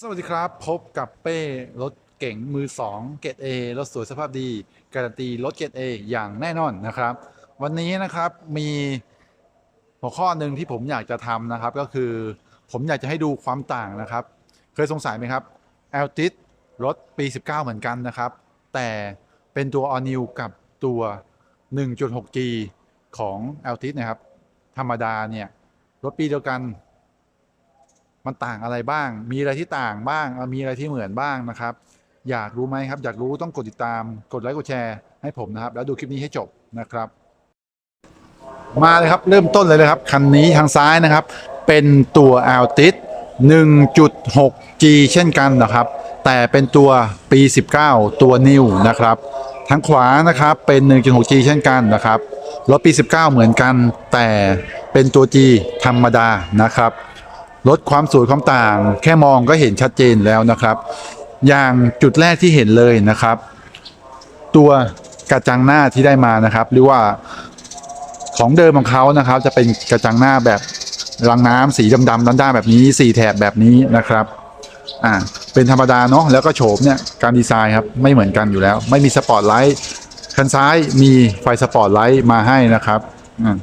สวัสดีครับ พบกับเป้รถเก๋งมือ 2 เกรด A รถสวยสภาพดี การันตีรถเกรด A อย่างแน่นอนนะครับ วันนี้นะครับมีหัวข้อหนึ่งที่ผมอยากจะทำนะครับ ก็คือผมอยากจะให้ดูความต่างนะครับ เคยสงสัยไหมครับ a l t i s รถปี 19 เหมือนกันนะครับ แต่เป็นตัว All New กับตัว 1.6G ของ a l t i s นะครับ ธรรมดาเนี่ย รถปีเดียวกัน มันต่างอะไรบ้าง มีอะไรที่ต่างบ้าง มีอะไรที่เหมือนบ้างนะครับ อยากรู้ไหมครับ อยากรู้ต้องกดติดตาม กดไลค์ กดแชร์ให้ผมนะครับ แล้วดูคลิปนี้ให้จบนะครับ มาเลยครับ เริ่มต้นเลยเลยครับ คันนี้ทางซ้ายนะครับ เป็นตัว Altis 1.6G เช่นกันนะครับ แต่เป็นตัวปี 19 ตัว New นะครับ ทางขวานะครับเป็น 1.6G เช่นกันนะครับ รถปี 19 เหมือนกัน แต่เป็นตัว G ธรรมดานะครับ ลดความสวยความต่าง แค่มองก็เห็นชัดเจนแล้วนะครับ อย่างจุดแรกที่เห็นเลยนะครับ ตัวกระจังหน้าที่ได้มานะครับ หรือว่าของเดิมของเขานะครับ จะเป็นกระจังหน้าแบบรังน้ำสีดำๆด้านๆแบบนี้สี่แถบแบบนี้นะครับอ่าเป็นธรรมดาเนาะแล้วก็โฉมเนี่ยการดีไซน์ครับไม่เหมือนกันอยู่แล้ว ไม่มีสปอตไลท์คันซ้ายมีไฟสปอตไลท์มาให้นะครับอ่า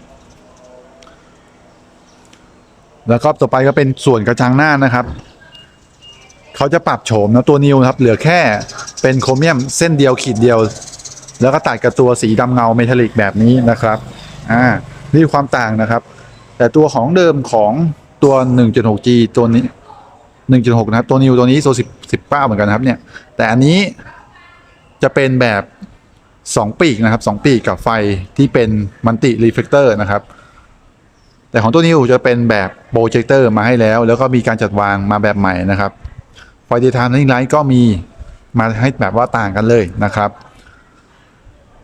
แล้วก็ต่อไปก็เป็นส่วนกระจังหน้านะครับ เขาจะปรับโฉมนะตัวนิวครับ เหลือแค่เป็นโครเมียมเส้นเดียวขีดเดียว แล้วก็ตัดกับตัวสีดำเงาเมทัลลิกแบบนี้นะครับอ่านี่ความต่างนะครับ แต่ตัวของเดิมของตัว 1.6G ตัวนี้ 1.6 นะครับ ตัวนิวตัวนี้ตัว10 19เหมือนกันนะครับเนี่ย แต่อันนี้จะเป็นแบบ 2 ปีกนะครับ 2 ปีกกับไฟที่เป็นมันติรีเฟลเตอร์นะครับ แต่ของตัวนิวจะเป็นแบบโปรเจคเตอร์มาให้แล้ว แล้วก็มีการจัดวางมาแบบใหม่นะครับไฟเดย์ไทม์นิ่งไลท์ก็มีมาให้แบบว่าต่างกันเลยนะครับ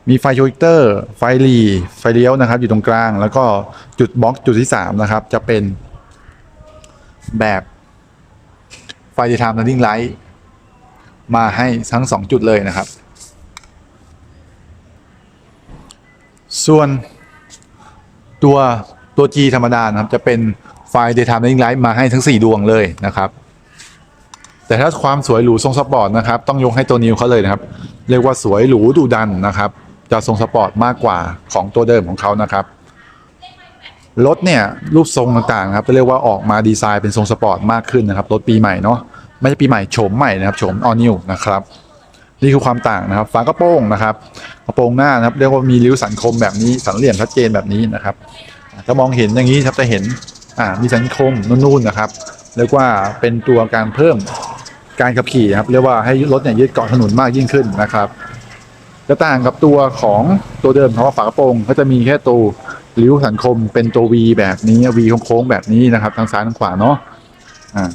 มีไฟโปรเจคเตอร์ ไฟหลีไฟเลี้ยวนะครับ อยู่ตรงกลาง แล้วก็จุดบล็อกจุดที่ 3 นะครับ จะเป็นแบบไฟเดย์ไทม์นิ่งไลท์มาให้ทั้ง 2 จุดเลยนะครับ ส่วนตัว ตัว G ธรรมดานะครับ จะเป็นไฟ Daytime Running Light มาให้ทั้ง 4 ดวงเลยนะครับ แต่ถ้าความสวยหรูทรงสปอร์ตนะครับ ต้องยกให้ตัวนิวเขาเลยนะครับ เรียกว่าสวยหรูดุดันนะครับ จะทรงสปอร์ตมากกว่าของตัวเดิมของเขานะครับรถเนี่ยรูปทรงต่างๆนะครับจะเรียกว่าออกมาดีไซน์เป็นทรงสปอร์ตมากขึ้นนะครับรถปีใหม่เนาะไม่ใช่ปีใหม่โฉมใหม่นะครับโฉมออนิวนะครับนี่คือความต่างนะครับฝากระโปรงนะครับกระโปรงหน้านะครับเรียกว่ามีริ้วสันคมแบบนี้สันเหลี่ยมชัดเจนแบบนี้นะครับ ถ้ามองเห็นอย่างนี้ครับจะเห็นอ่ามีสันคมนุ่นๆนะครับเรียกว่าเป็นตัวการเพิ่มการขับขี่ครับเรียกว่าให้รถเนี่ยยึดเกาะถนนมากยิ่งขึ้นนะครับจะต่างกับตัวของตัวเดิมเพราะว่าฝากระโปรงก็จะมีแค่ตัวริ้วสันคมเป็นตัว V แบบนี้ V โค้งๆแบบนี้นะครับ ทางซ้ายทางขวาเนาะอ่า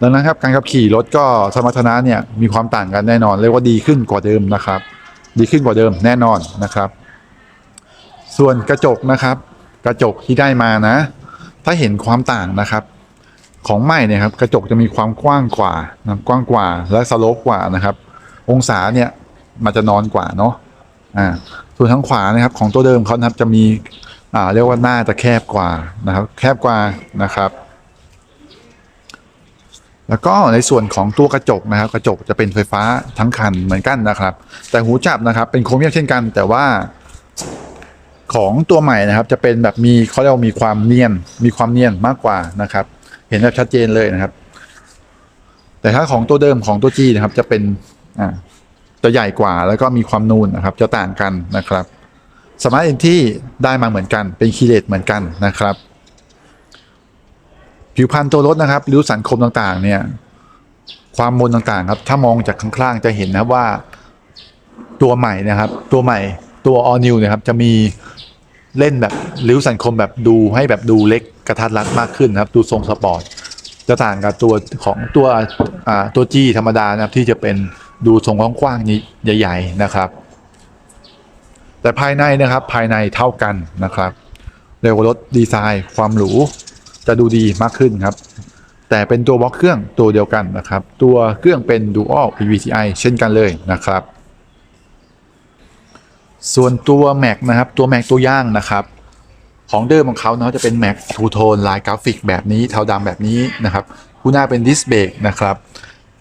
ดังนั้นครับการขับขี่รถก็สมรรถนะเนี่ยมีความต่างกันแน่นอนเรียกว่าดีขึ้นกว่าเดิมนะครับ ดีขึ้นกว่าเดิมแน่นอนนะครับ ส่วนกระจกนะครับ กระจกที่ได้มานะ ถ้าเห็นความต่างนะครับ ของใหม่เนี่ยครับกระจกจะมีความกว้างกว่านะกว้างกว่าและสโลปกว่านะครับ องศาเนี่ยมันจะนอนกว่าเนาะอ่าส่วนทางขวานะครับ ของตัวเดิมเขานะครับจะมีอ่าเรียกว่าหน้าจะแคบกว่านะครับ แคบกว่านะครับ แล้วก็ในส่วนของตัวกระจกนะครับ กระจกจะเป็นไฟฟ้าทั้งคันเหมือนกันนะครับ แต่หูจับนะครับ เป็นโครเมียมเช่นกัน แต่ว่า ของตัวใหม่นะครับ จะเป็นแบบมีเขาเรียกว่ามีความเนียน มีความเนียนมากกว่านะครับ เห็นแบบชัดเจนเลยนะครับ แต่ถ้าของตัวเดิมของตัวจีนะครับ จะเป็นอ่าจะใหญ่กว่าแล้วก็มีความนูนนะครับ จะต่างกันนะครับสมาร์ทเอนที่ได้มาเหมือนกันเป็นคีเลตเหมือนกันนะครับ ผิวพรรณตัวรถนะครับริ้วสันคมต่างๆ เนี่ย ความมนต่างๆ ครับ ถ้ามองจากข้างๆจะเห็นนะว่า ตัวใหม่นะครับ ตัวใหม่ ตัว all new นะครับ จะมีเล่นแบบริ้วสันคมแบบดูให้แบบดูเล็กกระทัดรัดมากขึ้นนะครับ ดูทรงสปอร์ตจะต่างกับตัวของตัวอ่าตัว G ธรรมดานะครับที่จะเป็นดูทรงกว้างๆนี้ใหญ่ ๆนะครับ แต่ภายในนะครับภายในเท่ากันนะครับเรียกว่ารถดีไซน์ ความหรูจะดูดีมากขึ้นครับ แต่เป็นตัวบล็อกเครื่องตัวเดียวกันนะครับ ตัวเครื่องเป็น Dual PVCI เช่นกันเลยนะครับ ส่วนตัว Mac นะครับ ตัว Mac ตัวย่างนะครับของเดิมของเขาเนาะจะเป็น Mac ทูโทนลายกราฟิกแบบนี้เทาดำแบบนี้นะครับคู่หน้าเป็นดิสเบรกนะครับ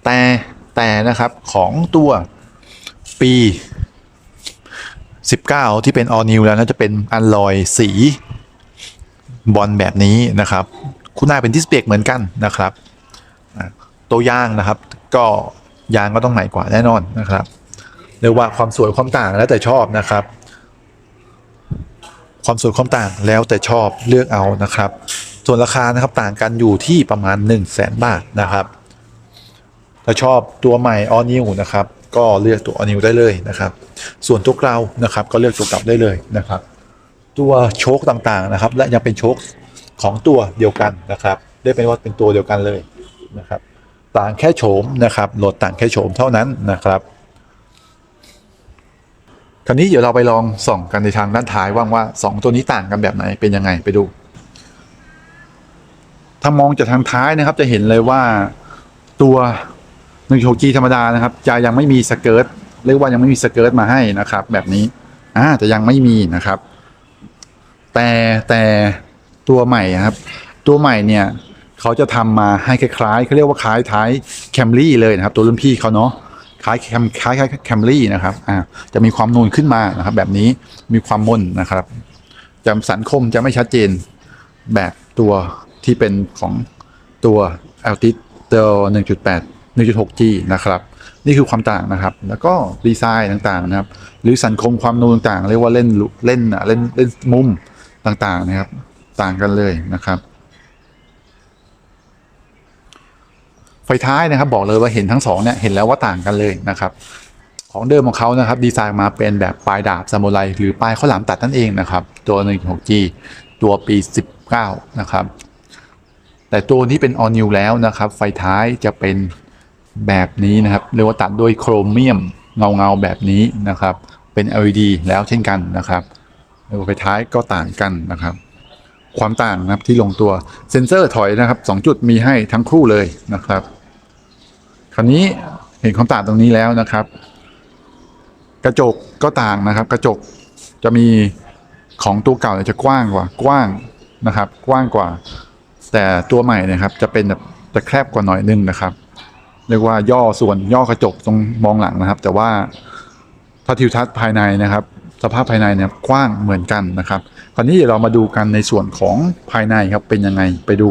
แต่แต่นะครับของตัวปี 19 ที่เป็น all new แล้วน่าจะเป็นอันลอยสีบอลแบบนี้นะครับคุณนาเป็นดิสเบรกเหมือนกันนะครับ ตัวยางนะครับ ก็ยางก็ต้องใหม่กว่าแน่นอนนะครับ เรียกว่าความสวยความต่างแล้วแต่ชอบนะครับ ความสวยความต่างแล้วแต่ชอบเลือกเอานะครับ ส่วนราคานะครับต่างกันอยู่ที่ประมาณ 1 0 0 0 0แสนบาทนะครับถ้าชอบตัวใหม่ all new นะครับก็เลือกตัว all new ได้เลยนะครับ ส่วนตัวเกลานะครับก็เลือกตัวเก่าได้เลยนะครับ ตัวโชคต่างๆนะครับ และยังเป็นโชคของตัวเดียวกันนะครับได้เป็นว่าเป็นตัวเดียวกันเลยนะครับ ต่างแค่โฉมนะครับโหลดต่างแค่โฉมเท่านั้นนะครับ คราวนี้เดี๋ยวเราไปลองส่องกันในทางด้านท้ายว่างว่าสองตัวนี้ต่างกันแบบไหนเป็นยังไงไปดู ถ้ามองจากทางท้ายนะครับ จะเห็นเลยว่าตัว1 6 G ธรรมดานะครับ จะยังไม่มีสเกิร์ตเรียกว่ายังไม่มีสเกิร์ตมาให้นะครับ แบบนี้อ่าจะยังไม่มีนะครับ แต่แต่ตัวใหม่ครับ ตัวใหม่เนี่ยเขาจะทำมาให้คล้ายๆเขาเรียกว่าคล้ายท้ายแคมรี่เลยนะครับ ตัวรุ่นพี่เขาเนาะ คล้ายแคมคล้ายแคมรี่นะครับอ่าจะมีความนูนขึ้นมานะครับ แบบนี้มีความมนนะครับจะสันคมจะไม่ชัดเจนแบบตัวที่เป็นของตัว l t i t o 1.8 1.6G นะครับ นี่คือความต่างนะครับ แล้วก็ดีไซน์ต่างๆนะครับ หรือสันคมความนูนต่างๆ เรียกว่าเล่นเล่นอะเล่นเล่นมุมต่างๆนะครับ ต่างกันเลยนะครับ ไฟ ท้ายนะครับ บอกเลยว่าเห็นทั้งสองเนี่ยเห็นแล้วว่าต่างกันเลยนะครับ ของเดิมของเขานะครับดีไซน์มาเป็นแบบปลายดาบซามูไรหรือปลายข้าวหลามตัดนั่นเองนะครับตัว 1.6G ตัวปี 19 นะครับ แต่ตัวนี้เป็น all new แล้วนะครับ ไฟท้ายจะเป็นแบบนี้นะครับเรียกว่าตัดด้วยโครเมียมเงาเงาๆแบบนี้นะครับ เป็น LED แล้วเช่นกันนะครับแล้วไฟท้ายก็ต่างกันนะครับ ความต่างนะครับที่ลงตัวเซ็นเซอร์ถอยนะครับ 2 จุดมีให้ทั้งคู่เลยนะครับ คราวนี้เห็นความต่างตรงนี้แล้วนะครับ กระจกก็ต่างนะครับ กระจกจะมีของตัวเก่าเนี่ยจะกว้างกว่ากว้างนะครับ กว้างกว่า แต่ตัวใหม่นะครับ จะเป็นแบบจะแคบกว่าหน่อยนึงนะครับเรียกว่าย่อส่วนย่อกระจกตรงมองหลังนะครับ แต่ว่าถ้าทิวทัศน์ภายในนะครับ สภาพภายในเนี่ยกว้างเหมือนกันนะครับ คราวนี้เดี๋ยวเรามาดูกันในส่วนของภายในครับเป็นยังไงไปดู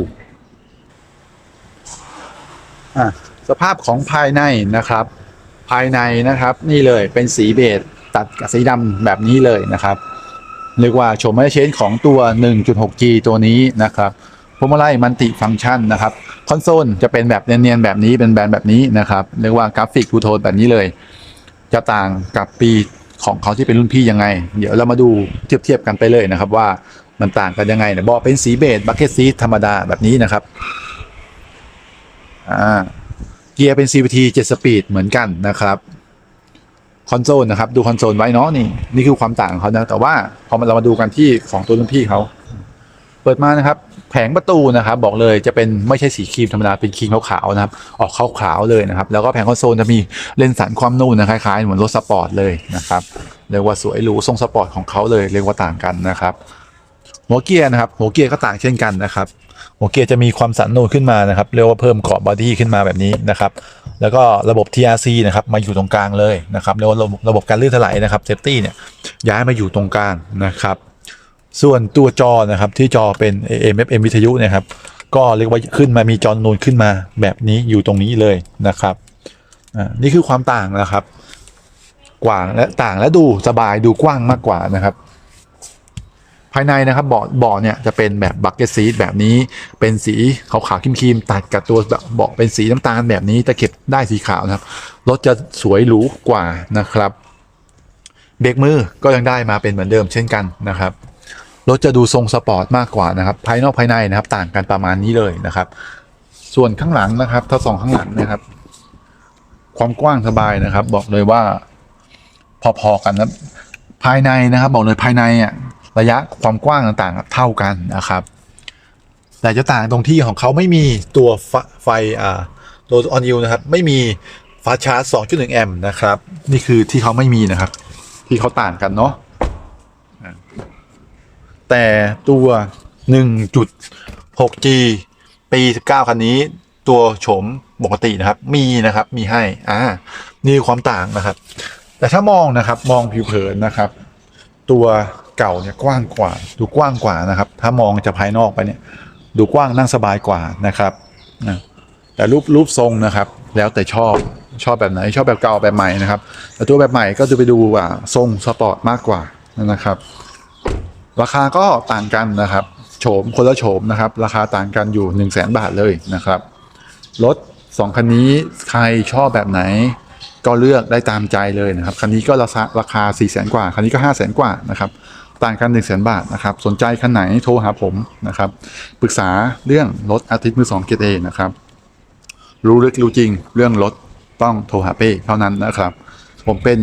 อะ สภาพของภายในนะครับ ภายในนะครับนี่เลยเป็นสีเบจตัดกับสีดำแบบนี้เลยนะครับเรียกว่าโฉมไม่เชนของตัว 1.6G ตัวนี้นะครับพวงมาลัยมันติฟังก์ชันนะครับคอนโซลจะเป็นแบบเนียนๆแบบนี้เป็นแบนแบบนี้นะครับเรียกว่ากราฟิกทูโทนแบบนี้เลย จะต่างกับปีของเขาที่เป็นรุ่นพี่ยังไง เดี๋ยวเรามาดูเทียบเทียบๆกันไปเลยนะครับ ว่ามันต่างกันยังไงเนี่ยบอกเป็นสีเบจบัคเก็ตซีธรรมดาแบบนี้นะครับอ่า เกียร์เป็น CVT 7 สปีดเหมือนกันนะครับคอนโซลนะครับ ดูคอนโซลไว้เนาะนี่นี่คือความต่างของเขานะแต่ว่าพอมาเรามาดูกันที่ของตัวรุ่นพี่เขาเปิดมานะครับ แผงประตูนะครับ บอกเลยจะเป็นไม่ใช่สีครีมธรรมดาเป็นครีมขาวๆนะครับ ออกขาวๆเลยนะครับ แล้วก็แผงคอนโซลจะมีเลนส์สันความนุ่มนะคล้ายๆเหมือนรถสปอร์ตเลยนะครับเรียกว่าสวยหรูทรงสปอร์ตของเขาเลยเรียกว่าต่างกันนะครับ หัวเกียร์นะครับ หัวเกียร์ก็ต่างเช่นกันนะครับ หัวเกียร์จะมีความสันนูนขึ้นมานะครับ เรียกว่าเพิ่มเกาะบอดี้ขึ้นมาแบบนี้นะครับ แล้วก็ระบบ TRC นะครับ มาอยู่ตรงกลางเลยนะครับเรียกว่าระบบการลื่นถลายนะครับเซฟตี้เนี่ยย้ายมาอยู่ตรงกลางนะครับ ส่วนตัวจอนะครับที่จอเป็น AM FM วิทยุนะครับ ก็เรียกว่าขึ้นมามีจอนูนขึ้นมาแบบนี้อยู่ตรงนี้เลยนะครับอ่านี่คือความต่างนะครับกว้างและต่างและดูสบายดูกว้างมากกว่านะครับ ภายในนะครับเบาะเบาะเนี่ยจะเป็นแบบบักเก็ตซีทแบบนี้เป็นสีขาวๆครีมๆตัดกับตัวเบาะเป็นสีน้ำตาลแบบนี้แต่เก็บได้สีขาวนะครับรถจะสวยหรูกว่านะครับเบรกมือก็ยังได้มาเป็นเหมือนเดิมเช่นกันนะครับรถจะดูทรงสปอร์ตมากกว่านะครับ ภายนอกภายในนะครับ ต่างกันประมาณนี้เลยนะครับ ส่วนข้างหลังนะครับ ถ้าส่องข้างหลังนะครับ ความกว้างสบายนะครับ บอกเลยว่าพอๆกันนะภายในนะครับ บอกเลยภายในอะ ระยะความกว้างต่างๆ เท่ากันนะครับ แต่จะต่างตรงที่ของเขาไม่มีตัวไฟอ่าตัวออนยูนะครับ ไม่มีฟาสต์ชาร์จ 2.1 แอมป์นะครับ นี่คือที่เขาไม่มีนะครับ ที่เขาต่างกันเนาะแต่ตัว 1.6G ปี 19 คันนี้ตัวโฉมปกตินะครับ มีนะครับ มีให้ อ่า นี่ความต่างนะครับ แต่ถ้ามองนะครับ มองผิวเผินนะครับ ตัว เก่าเนี่ยกว้างกว่า ดูกว้างกว่านะครับ ถ้ามองจากภายนอกไปเนี่ย ดูกว้างนั่งสบายกว่านะครับนะแต่รูปรูปทรงนะครับ แล้วแต่ชอบชอบแบบไหนชอบแบบเก่าแบบใหม่นะครับแต่ตัวแบบใหม่ก็จะไปดูว่าทรงสปอร์ตมากกว่านะครับ ราคาก็ต่างกันนะครับโฉมคนละโฉมนะครับ ราคาต่างกันอยู่ 1 0 0 0 0แบาทเลยนะครับรถ2คันนี้ใครชอบแบบไหน ก็เลือกได้ตามใจเลยนะครับคันนี้ก็ราคาราคา4 0 0 0 0 0กว่าคันนี้ก็ 5 0 0 0 0 0กว่านะครับ ต่างกัน1 0 0 0 0 0บาทนะครับสนใจคันไหนโทรหาผมนะครับปรึกษาเรื่องรถอาทิตย์มือสองเกตเอนะครับรู้ลึกรู้จริงเรื่องรถต้องโทรหาเป้เท่านั้นนะครับ ผมเป็น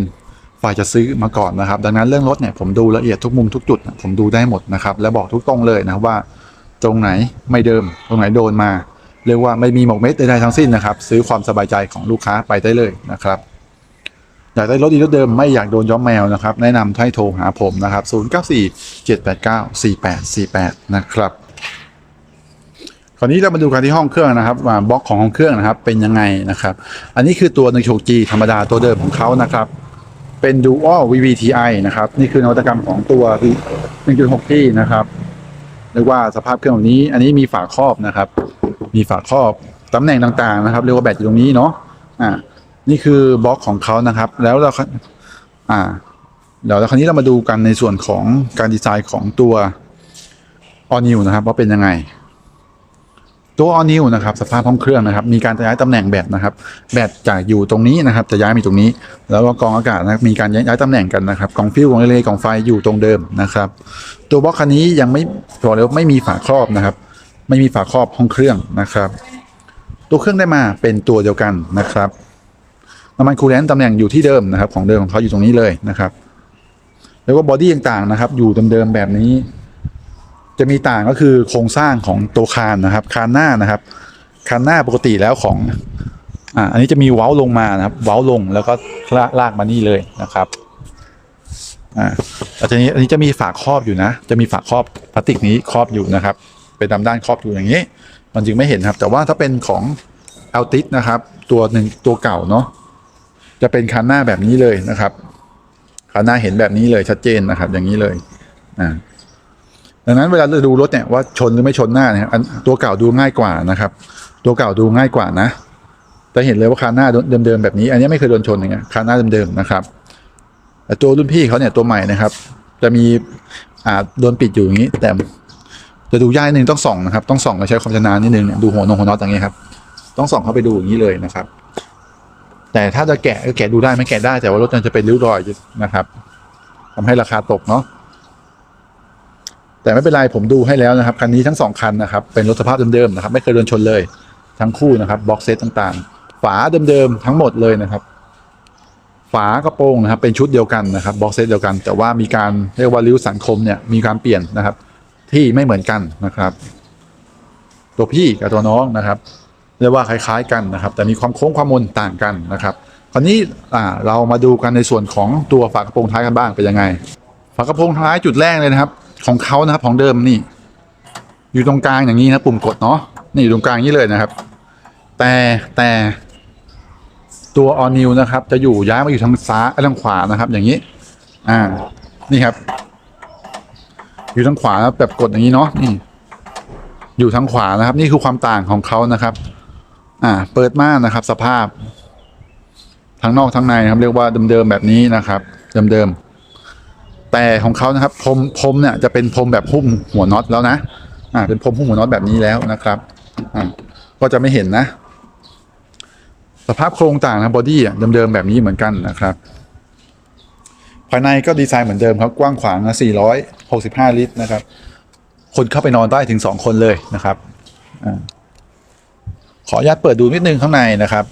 ฝ่ายจะซื้อมาก่อนนะครับ ดังนั้นเรื่องรถเนี่ยผมดูละเอียดทุกมุมทุกจุด ผมดูได้หมดนะครับ และบอกทุกตรงเลยนะว่า ตรงไหนไม่เดิม ตรงไหนโดนมา เรียกว่าไม่มีหมกเม็ดใดๆทั้งสิ้นนะครับ ซื้อความสบายใจของลูกค้าไปได้เลยนะครับ อยากได้รถดีรถเดิมไม่อยากโดนย้อมแมวนะครับ แนะนำให้โทรหาผมนะครับ 094 789 4848 นะครับคราวนี้เรามาดูกันที่ห้องเครื่องนะครับบล็อกของห้องเครื่องนะครับ เป็นยังไงนะครับ อันนี้คือตัว 1.6G ธรรมดาตัวเดิมของเขานะครับ เป็น Dual VVTi นะครับ นี่คือนวัตกรรมของตัว 1.6G นะครับเรียกว่าสภาพเครื่องแบบนี้ อันนี้มีฝาครอบนะครับ มีฝาครอบตำแหน่งต่างๆนะครับ เรียกว่าแบตอยู่ตรงนี้เนาะอ่า นี่คือบล็อกของเขานะครับ แล้วเราอ่าเดี๋ยวคราวนี้เรามาดูกันในส่วนของการดีไซน์ของตัว All New นะครับว่าเป็นยังไง ตัว All New นะครับ สภาพห้องเครื่องนะครับ มีการย้ายตำแหน่งแบตนะครับ แบตจากอยู่ตรงนี้นะครับ จะย้ายมาตรงนี้ แล้วก็กองอากาศนะครับมีการย้ายตำแหน่งกันนะครับกองฟิวกองเรเลย์กองไฟอยู่ตรงเดิมนะครับ ตัวบล็อกคันนี้ยังไม่บอกเลยว่าไม่มีฝาครอบนะครับ ไม่มีฝาครอบห้องเครื่องนะครับ ตัวเครื่องได้มาเป็นตัวเดียวกันนะครับ น้ำมันคูลแลนต์ตำแหน่งอยู่ที่เดิมนะครับของเดิมของเขาอยู่ตรงนี้เลยนะครับแล้วก็บอดี้ต่างๆนะครับ อยู่เดิมๆแบบนี้ จะมีต่างก็คือโครงสร้างของตัวคานนะครับ คานหน้านะครับคานหน้าปกติแล้วของอ่าอันนี้จะมีเว้าลงมานะครับ เว้าลงแล้วก็ลากลากมานี่เลยนะครับอ่าแล้วทีนี้อันนี้จะมีฝาครอบอยู่นะ จะมีฝาครอบพลาสติกนี้ครอบอยู่นะครับ เป็นดำด้านครอบอยู่อย่างนี้ มันจึงไม่เห็นครับ แต่ว่าถ้าเป็นของ a l t i s นะครับ ตัวหนึ่งตัวเก่าเนาะ จะเป็นคันหน้าแบบนี้เลยนะครับคันหน้าเห็นแบบนี้เลยชัดเจนนะครับ อย่างนี้เลยอ่าดังนั้นเวลาเราดูรถเนี่ยว่าชนหรือไม่ชนหน้าเนี่ยตัวเก่าดูง่ายกว่านะครับ ตัวเก่าดูง่ายกว่านะจะเห็นเลยว่าคันหน้าเดิมๆแบบนี้ อันนี้ไม่เคยโดนชนอย่างเงี้ยคันหน้าเดิมๆนะครับแต่ตัวรุ่นพี่เขาเนี่ยตัวใหม่นะครับ จะมีอ่าโดนปิดอยู่อย่างนี้ แต่จะดูยากนิดนึงต้องส่องนะครับ ต้องส่องและใช้ความชำนาญนิดนึงเนี่ยดูหัวนงหัวน็อตอย่างเงี้ยครับ ต้องส่องเข้าไปดูอย่างนี้เลยนะครับ แต่ถ้าจะแกะก็แกะดูได้ไม่แกะได้แต่ว่ารถมันจะเป็นริ้วรอยนะครับทำให้ราคาตกเนาะแต่ไม่เป็นไรผมดูให้แล้วนะครับคันนี้ทั้งสองคันนะครับ เป็นรถสภาพเดิมๆนะครับ ไม่เคยโดนชนเลย ทั้งคู่นะครับบ็อกเซตต่างๆ ฝาเดิมๆทั้งหมดเลยนะครับ ฝากระโปรงนะครับ เป็นชุดเดียวกันนะครับบ็อกเซตเดียวกัน แต่ว่ามีการเรียกว่าริ้วสังคมเนี่ยมีการเปลี่ยนนะครับ ที่ไม่เหมือนกันนะครับ ตัวพี่กับตัวน้องนะครับ เรียกว่าคล้ายๆกันนะครับ แต่มีความโค้งความมนต่างกันนะครับคราวนี้เรามาดูกันในส่วนของตัวฝากระโปรงท้ายกันบ้างเป็นยังไง ฝากระโปรงท้ายจุดแรกเลยนะครับ ของเขานะครับของเดิมนี่ อยู่ตรงกลางอย่างนี้นะปุ่มกดเนาะนี่อยู่ตรงกลางนี้เลยนะครับ แต่แต่ตัวออนิวนะครับ จะอยู่ย้ายมาอยู่ทางซ้ายทางขวานะครับ อย่างนี้ อ่า นี่ครับ อยู่ทางขวานะครับแบบกดอย่างนี้เนาะนี่ อยู่ทางขวานะครับ นี่คือความต่างของเขานะครับ อ่าเปิดม่านนะครับ สภาพ ทั้งนอกทั้งในนะครับเรียกว่าเดิมๆแบบนี้นะครับเดิมๆแต่ของเขานะครับพรมพรมเนี่ยจะเป็นพรมแบบหุ้มหัวน็อตแล้วนะอ่าเป็นพรมหุ้มหัวน็อตแบบนี้แล้วนะครับอ่าก็จะไม่เห็นนะ สภาพโครงต่างนะบอดี้เดิมๆแบบนี้เหมือนกันนะครับ ภายในก็ดีไซน์เหมือนเดิมครับ กว้างขวางนะ465 ลิตรนะครับ คนเข้าไปนอนได้ถึง 2 คนเลยนะครับอ่า ขออนุญาตเปิดดูนิดนึงข้างในนะครับ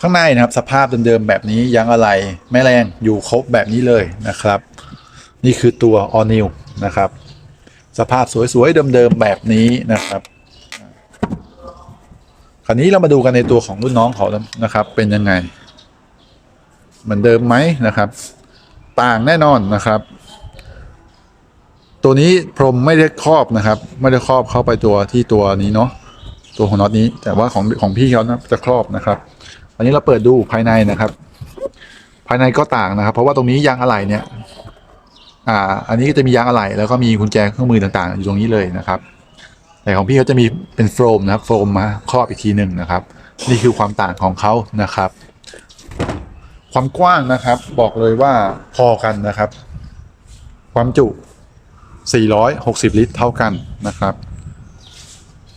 ข้างในนะครับสภาพเดิมๆแบบนี้ยางอะไรไม่แรงอยู่ครบแบบนี้เลยนะครับ นี่คือตัว All New นะครับ สภาพสวยๆเดิมๆแบบนี้นะครับคราวนี้เรามาดูกันในตัวของรุ่นน้องเขานะครับ เป็นยังไง เหมือนเดิมไหมนะครับ ต่างแน่นอนนะครับ ตัวนี้พรมไม่ได้ครอบนะครับ ไม่ได้ครอบเข้าไปตัวที่ตัวนี้เนาะ ตัวของน็อตนี้ แต่ว่าของของพี่เขานะจะครอบนะครับอันนี้เราเปิดดูภายในนะครับ ภายในก็ต่างนะครับ เพราะว่าตรงนี้ยางอะไหล่เนี่ย อ่า อันนี้ก็จะมียางอะไหล่แล้วก็มีกุญแจเครื่องมือต่างๆ อยู่ตรงนี้เลยนะครับ แต่ของพี่เขาจะมีเป็นโฟมนะครับโฟมมาครอบอีกทีหนึ่งนะครับ นี่คือความต่างของเขานะครับ ความกว้างนะครับ บอกเลยว่าพอกันนะครับ ความจุ 460 ลิตรเท่ากันนะครับ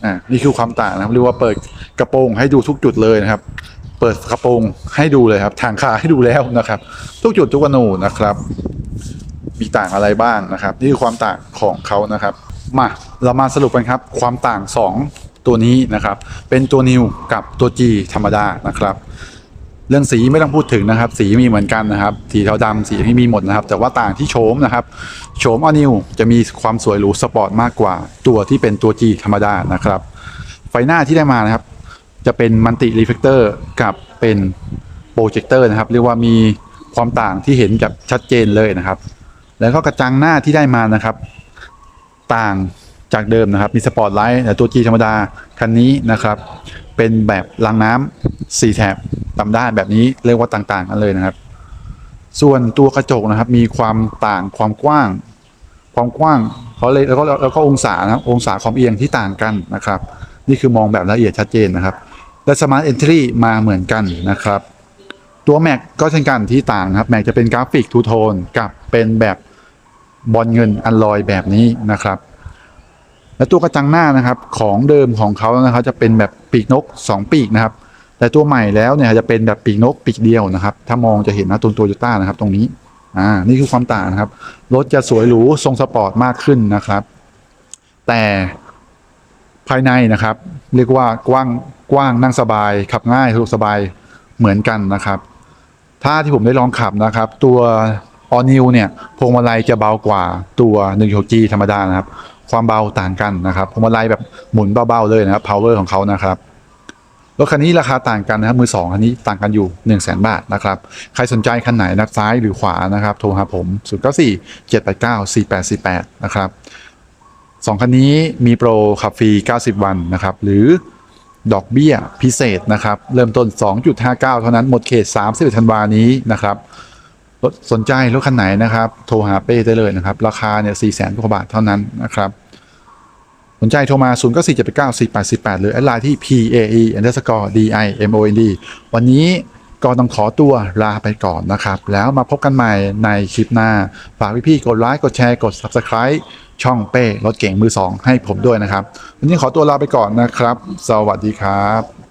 อ่านี่คือความต่างนะครับเรียกว่าเปิดกระโปรงให้ดูทุกจุดเลยนะครับ เปิดกระโปรงให้ดูเลยครับ ทางขาให้ดูแล้วนะครับ ทุกจุดทุกอนูนะครับ มีต่างอะไรบ้างนะครับ นี่คือความต่างของเขานะครับ มาเรามาสรุปกันครับ ความต่าง 2 ตัวนี้นะครับ เป็นตัวนิวกับตัว G ธรรมดานะครับ เรื่องสีไม่ต้องพูดถึงนะครับ สีมีเหมือนกันนะครับ สีเทาดำสีที่มีหมดนะครับ แต่ว่าต่างที่โฉมนะครับโฉมอนิวจะมีความสวยหรูสปอร์ตมากกว่า ตัวที่เป็นตัว G ธรรมดานะครับ ไฟหน้าที่ได้มานะครับ จะเป็นมัลติรีเฟกเตอร์กับเป็นโปรเจคเตอร์นะครับ เรียกว่ามีความต่างที่เห็นกับชัดเจนเลยนะครับ แล้วก็กระจังหน้าที่ได้มานะครับ ต่าง จากเดิมนะครับมีสปอร์ตไลท์แต่ตัว G ธรรมดา คันนี้นะครับ เป็นแบบรางน้ำสี่แถบตามด้านแบบนี้เรียกว่าต่างๆกันเลยนะครับ ส่วนตัวกระจกนะครับ มีความต่างความกว้าง ความกว้างเขาเลยแล้วก็แล้วก็องศานะครับองศาความเอียงที่ต่างกันนะครับ นี่คือมองแบบละเอียดชัดเจนนะครับ และ Smart Entry มาเหมือนกันนะครับ ตัว Mac ก็เช่นกันที่ต่างครับ Mac จะเป็นกราฟิกทูโทนกับเป็นแบบบอลเงินอันลอยแบบนี้นะครับ และตัวกระจังหน้านะครับของเดิมของเขานะครับจะเป็นแบบปีกนก 2 ปีกนะครับ แต่ตัวใหม่แล้วเนี่ยจะเป็นแบบปีกนกปีกเดียวนะครับ ถ้ามองจะเห็นนะตัวโตโยต้านะครับตรงนี้อ่านี่คือความต่างนะครับ รถจะสวยหรูทรงสปอร์ตมากขึ้นนะครับ แต่ภายในนะครับ เรียกว่ากว้างกว้างนั่งสบาย ขับง่ายสะดวกสบายเหมือนกันนะครับ ถ้าที่ผมได้ลองขับนะครับ ตัว All New เนี่ยพวงมาลัยจะเบากว่าตัว 1.6G ธรรมดานะครับ ความเบาต่างกันนะครับพวงมาลัยแบบหมุนเบาๆเลยนะครับ power ของเขานะครับรถคันนี้ราคาต่างกันนะครับมือสองคันนี้ต่างกันอยู่ 1 0 0 0 0แบาทนะครับ ใครสนใจคันไหนนักซ้ายหรือขวานะครับ โทรหาผม 0 9 4 7 8 9 4 8 4 8 นะครับสองคันนี้มีโปรขับฟรี 90 วันนะครับ หรือดอกเบี้ยพิเศษนะครับ เริ่มต้น 2.59 เท่านั้นหมดเขต 31ธันวานี้นะครับรถสนใจรถคันไหนนะครับ โทรหาเป้ได้เลยนะครับ ราคาเนี่ย4 0 0 0 0 0กว่าบาทเท่านั้นนะครับ สนใจโทรมา0 9 4 7 9 4 8 4 8 หรือแอดไลน์ที่ PAE underscore DIMOND วันนี้ก็ต้องขอตัวลาไปก่อนนะครับ แล้วมาพบกันใหม่ในคลิปหน้า ฝากพี่ๆกดไลค์กดแชร์กด Subscribe ช่องเป้รถเก่งมือ2ให้ผมด้วยนะครับ วันนี้ขอตัวลาไปก่อนนะครับ สวัสดีครับ